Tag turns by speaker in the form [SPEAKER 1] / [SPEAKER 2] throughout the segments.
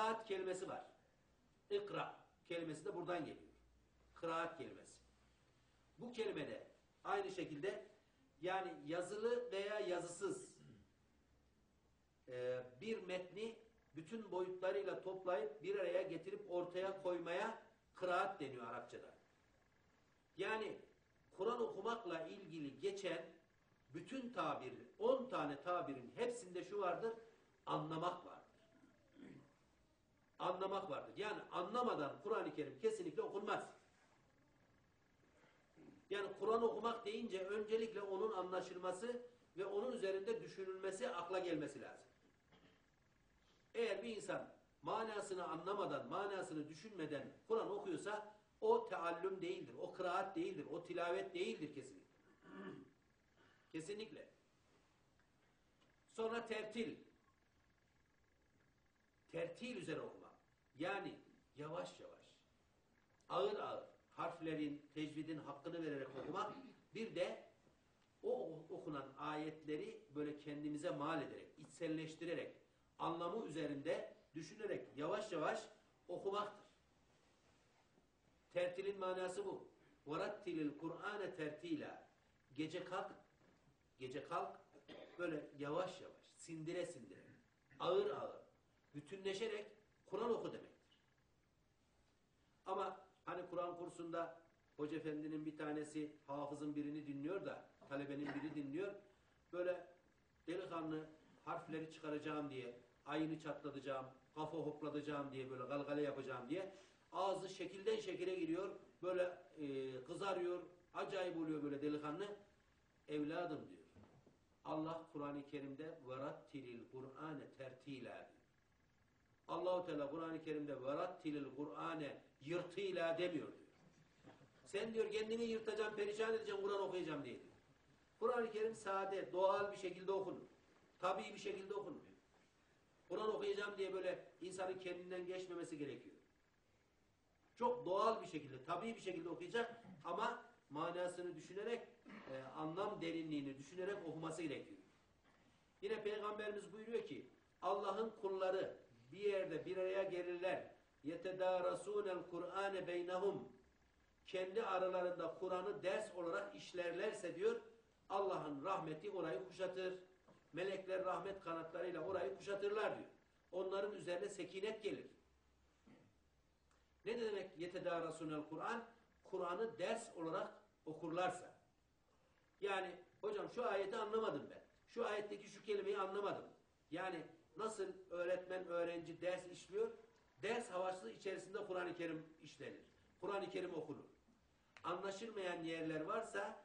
[SPEAKER 1] kıraat kelimesi var. İkra kelimesi de buradan geliyor. Kıraat kelimesi. Bu kelimede aynı şekilde yani yazılı veya yazısız e, bir metni bütün boyutlarıyla toplayıp bir araya getirip ortaya koymaya kıraat deniyor Arapçada. Yani Kur'an okumakla ilgili geçen bütün tabir, 10 tane tabirin hepsinde şu vardır, anlamak vardır. Anlamak vardır. Yani anlamadan Kur'an-ı Kerim kesinlikle okunmaz. Yani Kur'an okumak deyince öncelikle onun anlaşılması ve onun üzerinde düşünülmesi, akla gelmesi lazım. Eğer bir insan manasını anlamadan, manasını düşünmeden Kur'an okuyorsa o teallüm değildir, o kıraat değildir, o tilavet değildir kesinlikle. kesinlikle. Sonra tertil. Tertil üzere okumak. Yani yavaş yavaş, ağır ağır harflerin, tecvidin hakkını vererek okumak. Bir de o okunan ayetleri böyle kendimize mal ederek, içselleştirerek, anlamı üzerinde düşünerek yavaş yavaş okumaktır. Tertilin manası bu. وَرَتِّلِ الْقُرْآنَ tertila. Gece kalk, gece kalk, böyle yavaş yavaş, sindire sindire, ağır ağır, bütünleşerek Kur'an oku demektir. Ama hani Kur'an kursunda Hoca Efendi'nin bir tanesi hafızın birini dinliyor da, talebenin biri dinliyor, böyle delikanlı harfleri çıkaracağım diye, ayını çatlatacağım, kafa hoplatacağım diye, böyle galgale yapacağım diye, ağzı şekilden şekile giriyor, böyle e, kızarıyor, acayip oluyor böyle delikanlı. Evladım diyor. Allah Kur'an-ı Kerim'de verattilil Kur'ane tertila diyor. Allahu Teala Kur'an-ı Kerim'de verattilil Kur'ane yırtıyla demiyor diyor. Sen diyor kendini yırtacaksın, perişan edeceksin, Kur'an okuyacağım diye diyor. Kur'an-ı Kerim sade, doğal bir şekilde okunur. Tabii bir şekilde okunur. Kur'an okuyacağım diye böyle insanın kendinden geçmemesi gerekiyor. Çok doğal bir şekilde, tabii bir şekilde okuyacak ama manasını düşünerek, e, anlam derinliğini düşünerek okuması gerekiyor. Yine Peygamberimiz buyuruyor ki, Allah'ın kulları bir yerde bir araya gelirler. يَتَدَارَسُونَ الْقُرْآنَ بَيْنَهُمْ Kendi aralarında Kur'an'ı ders olarak işlerlerse diyor, Allah'ın rahmeti orayı kuşatır. Melekler rahmet kanatlarıyla orayı kuşatırlar diyor. Onların üzerine sekinet gelir. Ne demek yetedarasunel Kur'an? Kur'an'ı ders olarak okurlarsa. Yani hocam şu ayeti anlamadım ben. Şu ayetteki şu kelimeyi anlamadım. Yani nasıl öğretmen öğrenci ders işliyor? Ders havası içerisinde Kur'an-ı Kerim işlenir. Kur'an-ı Kerim okunur. Anlaşılmayan yerler varsa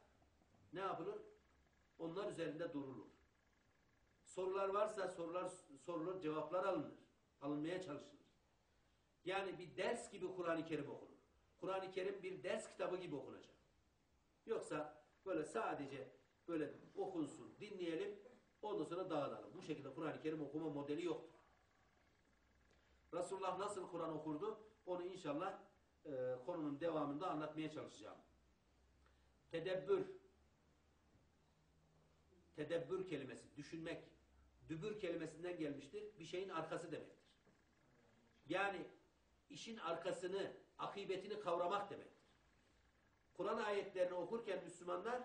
[SPEAKER 1] ne yapılır? Onlar üzerinde durulur. Sorular varsa sorular sorulur, cevaplar alınır. Alınmaya çalışılır. Yani bir ders gibi Kur'an-ı Kerim okunur. Kur'an-ı Kerim bir ders kitabı gibi okunacak. Yoksa böyle sadece böyle okunsun, dinleyelim, ondan sonra dağılalım. Bu şekilde Kur'an-ı Kerim okuma modeli yoktur. Resulullah nasıl Kur'an okurdu? Onu inşallah e, konunun devamında anlatmaya çalışacağım. Tedebbür. Tedebbür kelimesi, düşünmek. Dübür kelimesinden gelmiştir. Bir şeyin arkası demektir. Yani işin arkasını, akıbetini kavramak demektir. Kur'an ayetlerini okurken Müslümanlar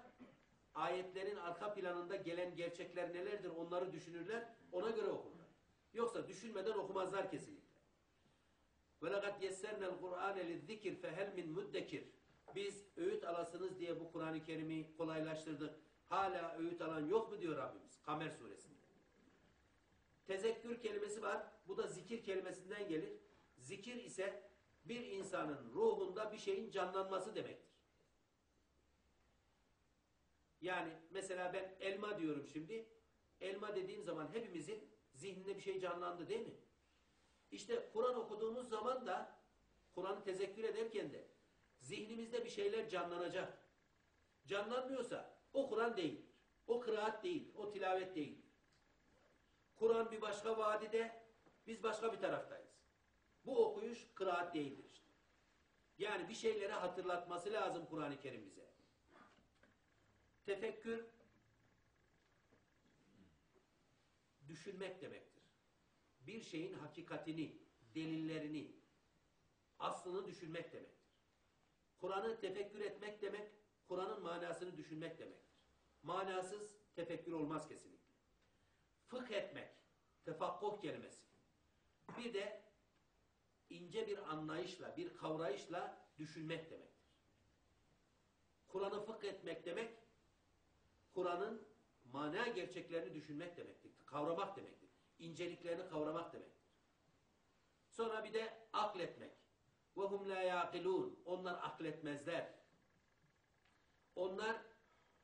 [SPEAKER 1] ayetlerin arka planında gelen gerçekler nelerdir onları düşünürler, ona göre okurlar. Yoksa düşünmeden okumazlar kesinlikle. وَلَقَدْ يَسَّرْنَا الْقُرْآنَ لِلذِّكِرْ فَهَلْ مِنْ مُدَّكِرْ Biz öğüt alasınız diye bu Kur'an-ı Kerim'i kolaylaştırdık. Hala öğüt alan yok mu diyor Rabbimiz Kamer suresinde. Tezekkür kelimesi var. Bu da zikir kelimesinden gelir. Zikir ise bir insanın ruhunda bir şeyin canlanması demektir. Yani mesela ben elma diyorum şimdi. Elma dediğim zaman hepimizin zihninde bir şey canlandı değil mi? İşte Kur'an okuduğumuz zaman da Kur'an'ı tezekkür ederken de zihnimizde bir şeyler canlanacak. Canlanmıyorsa o Kur'an değildir. O kıraat değil, o tilavet değildir. Kur'an bir başka vadide, biz başka bir taraftayız. Bu okuyuş kıraat değildir işte. Yani bir şeyleri hatırlatması lazım Kur'an-ı Kerim bize. Tefekkür düşünmek demektir. Bir şeyin hakikatini delillerini, aslını düşünmek demektir. Kur'an'ı tefekkür etmek demek, Kur'an'ın manasını düşünmek demektir. Manasız tefekkür olmaz kesinlikle. Fıkh etmek, tefakkuh kelimesi. Bir de ince bir anlayışla, bir kavrayışla düşünmek demektir. Kur'an'ı fıkh etmek demek, Kur'an'ın mana gerçeklerini düşünmek demektir. Kavramak demektir. İnceliklerini kavramak demektir. Sonra bir de akletmek. وَهُمْ لَا يَعْقِلُونَ Onlar akletmezler. Onlar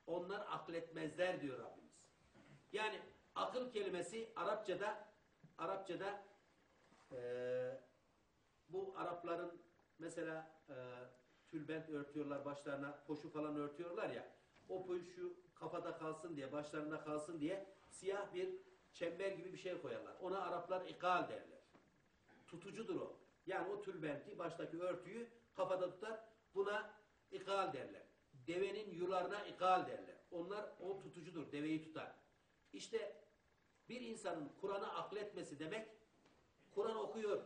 [SPEAKER 1] onlar akletmezler diyor Rabbimiz. Yani akıl kelimesi Arapçada Arapçada eee bu Arapların mesela eee tülbent örtüyorlar başlarına, poşu falan örtüyorlar ya. O poşu kafada kalsın diye, başlarında kalsın diye siyah bir çember gibi bir şey koyarlar. Ona Araplar ikal derler. Tutucudur o. Yani o tülbenti, baştaki örtüyü kafada tutar. Buna ikal derler. Devenin yularına ikal derler. Onlar o tutucudur, deveyi tutar. İşte bir insanın Kur'an'ı akletmesi demek, Kur'an okuyor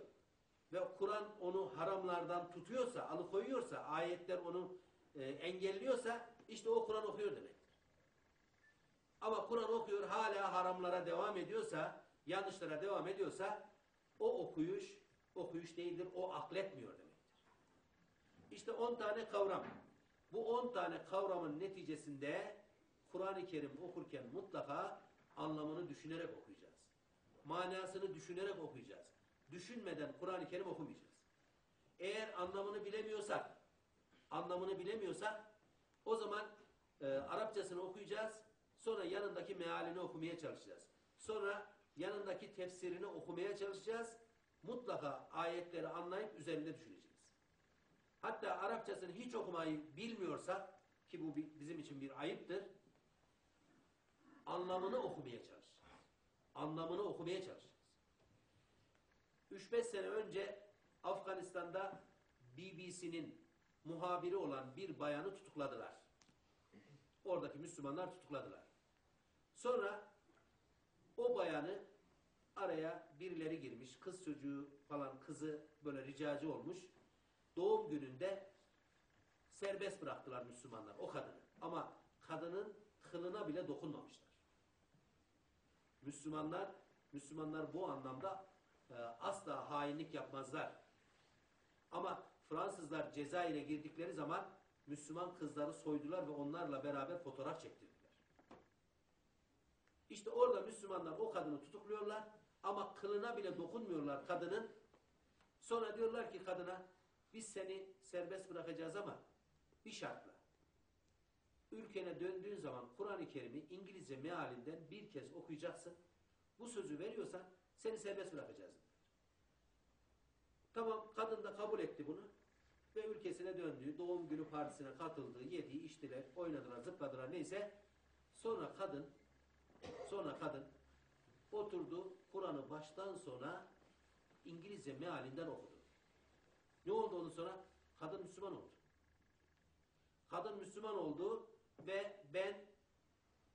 [SPEAKER 1] ve Kur'an onu haramlardan tutuyorsa, alıkoyuyorsa, ayetler onu e, engelliyorsa, işte o Kur'an okuyor demektir. Ama Kur'an okuyor, hala haramlara devam ediyorsa, yanlışlara devam ediyorsa, o okuyuş, okuyuş değildir, o akletmiyor demektir. İşte 10 tane kavram. Bu 10 tane kavramın neticesinde Kur'an-ı Kerim okurken mutlaka anlamını düşünerek okuyacağız. Manasını düşünerek okuyacağız. Düşünmeden Kur'an-ı Kerim okumayacağız. Eğer anlamını bilemiyorsak, anlamını bilemiyorsak o zaman e, Arapçasını okuyacağız. Sonra yanındaki mealini okumaya çalışacağız. Sonra yanındaki tefsirini okumaya çalışacağız. Mutlaka ayetleri anlayıp üzerinde düşüneceğiz. Hatta Arapçasını hiç okumayı bilmiyorsak ki bu bizim için bir ayıptır. Anlamını okumaya çalışacağız. Anlamını okumaya çalışacağız. 3-5 sene önce Afganistan'da BBC'nin muhabiri olan bir bayanı tutukladılar. Oradaki Müslümanlar tutukladılar. Sonra o bayanı araya birileri girmiş. Kız çocuğu falan kızı böyle ricacı olmuş. Doğum gününde serbest bıraktılar Müslümanlar o kadını. Ama kadının kılına bile dokunmamışlar. Müslümanlar Müslümanlar bu anlamda e, asla hainlik yapmazlar. Ama Fransızlar Cezayir'e girdikleri zaman Müslüman kızları soydular ve onlarla beraber fotoğraf çektirdiler. İşte orada Müslümanlar o kadını tutukluyorlar ama kılına bile dokunmuyorlar kadının. Sonra diyorlar ki kadına biz seni serbest bırakacağız ama bir şartla. Ülkene döndüğün zaman Kur'an-ı Kerim'i İngilizce mealinden bir kez okuyacaksın. Bu sözü veriyorsan seni serbest bırakacağız. Tamam kadın da kabul etti bunu ve ülkesine döndü. Doğum günü partisine katıldı, yedi, içtiler, oynadılar, zıpladılar neyse. Sonra kadın sonra kadın oturdu Kur'an'ı baştan sona İngilizce mealinden okudu. Ne oldu ondan sonra? Kadın Müslüman oldu. Kadın Müslüman oldu ve ben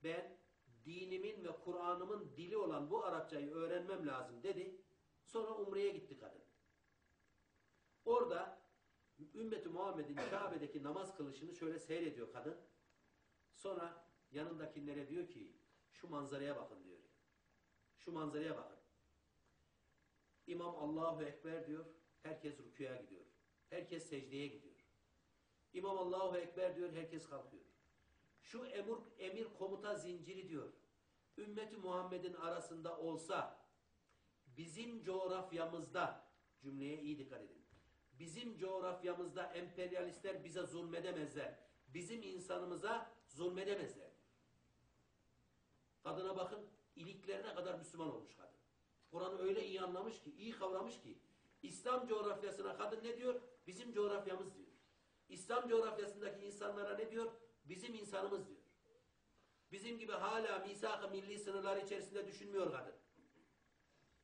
[SPEAKER 1] ben dinimin ve Kur'an'ımın dili olan bu Arapçayı öğrenmem lazım dedi. Sonra Umre'ye gitti kadın. Orada ümmeti Muhammed'in Kabe'deki namaz kılışını şöyle seyrediyor kadın. Sonra yanındakilere diyor ki şu manzaraya bakın diyor. Şu manzaraya bakın. İmam Allahu Ekber diyor. Herkes rüküya gidiyor. Herkes secdeye gidiyor. İmam Allahu Ekber diyor. Herkes kalkıyor. Şu emir, emir komuta zinciri diyor. Ümmeti Muhammed'in arasında olsa bizim coğrafyamızda cümleye iyi dikkat edin. Bizim coğrafyamızda emperyalistler bize zulmedemezler. Bizim insanımıza zulmedemezler. Kadına bakın iliklerine kadar Müslüman olmuş kadın. Kur'an'ı öyle iyi anlamış ki, iyi kavramış ki İslam coğrafyasına kadın ne diyor? Bizim coğrafyamız diyor. İslam coğrafyasındaki insanlara ne diyor? Bizim insanımız diyor. Bizim gibi hala misak-ı milli sınırlar içerisinde düşünmüyor kadın.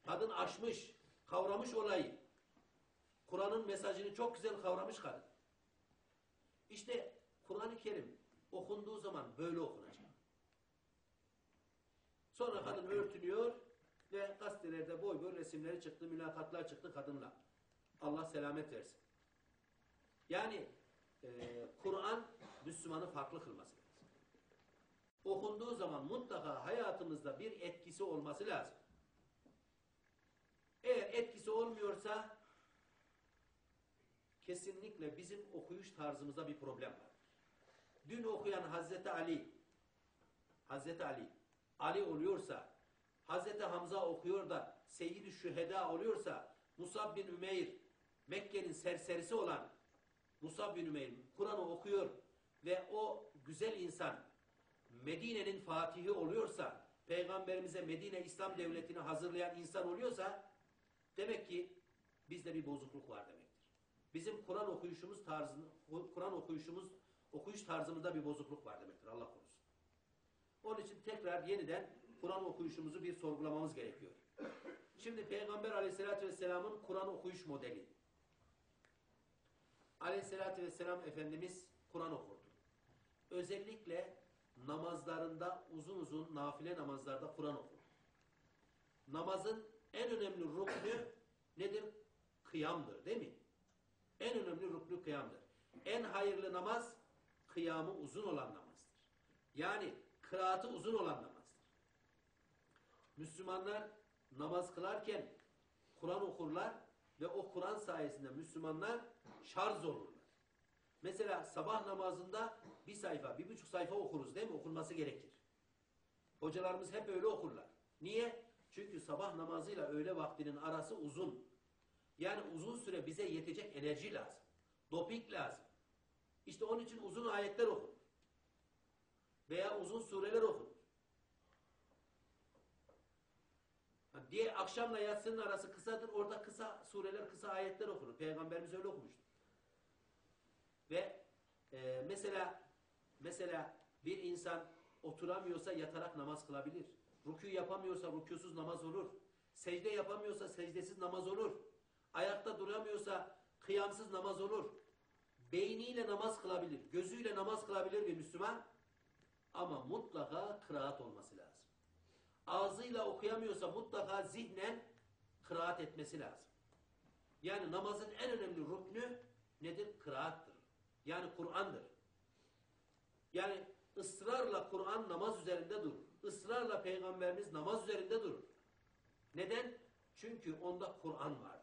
[SPEAKER 1] Kadın aşmış, kavramış olayı. Kur'an'ın mesajını çok güzel kavramış kadın. İşte Kur'an-ı Kerim okunduğu zaman böyle okunacak. Sonra kadın örtünüyor, Ve gazetelerde boy boy resimleri çıktı, mülakatlar çıktı kadınla. Allah selamet versin. Yani e, Kur'an Müslümanı farklı kılması lazım. Okunduğu zaman mutlaka hayatımızda bir etkisi olması lazım. Eğer etkisi olmuyorsa kesinlikle bizim okuyuş tarzımızda bir problem var. Dün okuyan Hazreti Ali Hazreti Ali Ali oluyorsa Hazreti Hamza okuyor da Seyyid-i Şüheda oluyorsa Musab bin Ümeyr Mekke'nin serserisi olan Musab bin Ümeyr Kur'an'ı okuyor ve o güzel insan Medine'nin fatihi oluyorsa Peygamberimize Medine İslam Devleti'ni hazırlayan insan oluyorsa demek ki bizde bir bozukluk var demektir. Bizim Kur'an okuyuşumuz tarzında Kur'an okuyuşumuz okuyuş tarzımızda bir bozukluk var demektir. Allah korusun. Onun için tekrar yeniden Kur'an okuyuşumuzu bir sorgulamamız gerekiyor. Şimdi Peygamber Aleyhisselatü vesselamın Kur'an okuyuş modeli. Aleyhisselatü vesselam Efendimiz Kur'an okurdu. Özellikle namazlarında uzun uzun nafile namazlarda Kur'an okur. Namazın en önemli ruknu nedir? Kıyamdır değil mi? En önemli ruknu kıyamdır. En hayırlı namaz kıyamı uzun olan namazdır. Yani kıraatı uzun olan namazdır. Müslümanlar namaz kılarken Kur'an okurlar ve o Kur'an sayesinde Müslümanlar şarj olurlar. Mesela sabah namazında bir sayfa, bir buçuk sayfa okuruz değil mi? Okunması gerekir. Hocalarımız hep öyle okurlar. Niye? Çünkü sabah namazıyla öğle vaktinin arası uzun. Yani uzun süre bize yetecek enerji lazım. Doping lazım. İşte onun için uzun ayetler okunur. Veya uzun sureler okunur. Diye akşamla yatsının arası kısadır. Orada kısa sureler, kısa ayetler okunur. Peygamberimiz öyle okumuştur. Ve e, mesela mesela bir insan oturamıyorsa yatarak namaz kılabilir. Rükû yapamıyorsa rükûsuz namaz olur. Secde yapamıyorsa secdesiz namaz olur. Ayakta duramıyorsa kıyamsız namaz olur. Beyniyle namaz kılabilir. Gözüyle namaz kılabilir bir Müslüman. Ama mutlaka kıraat olması lazım. Ağzıyla okuyamıyorsa mutlaka zihnen kıraat etmesi lazım. Yani namazın en önemli ruknü nedir? Kıraattır. Yani Kur'an'dır. Yani ısrarla Kur'an namaz üzerinde durur. Israrla Peygamberimiz namaz üzerinde durur. Neden? Çünkü onda Kur'an vardır.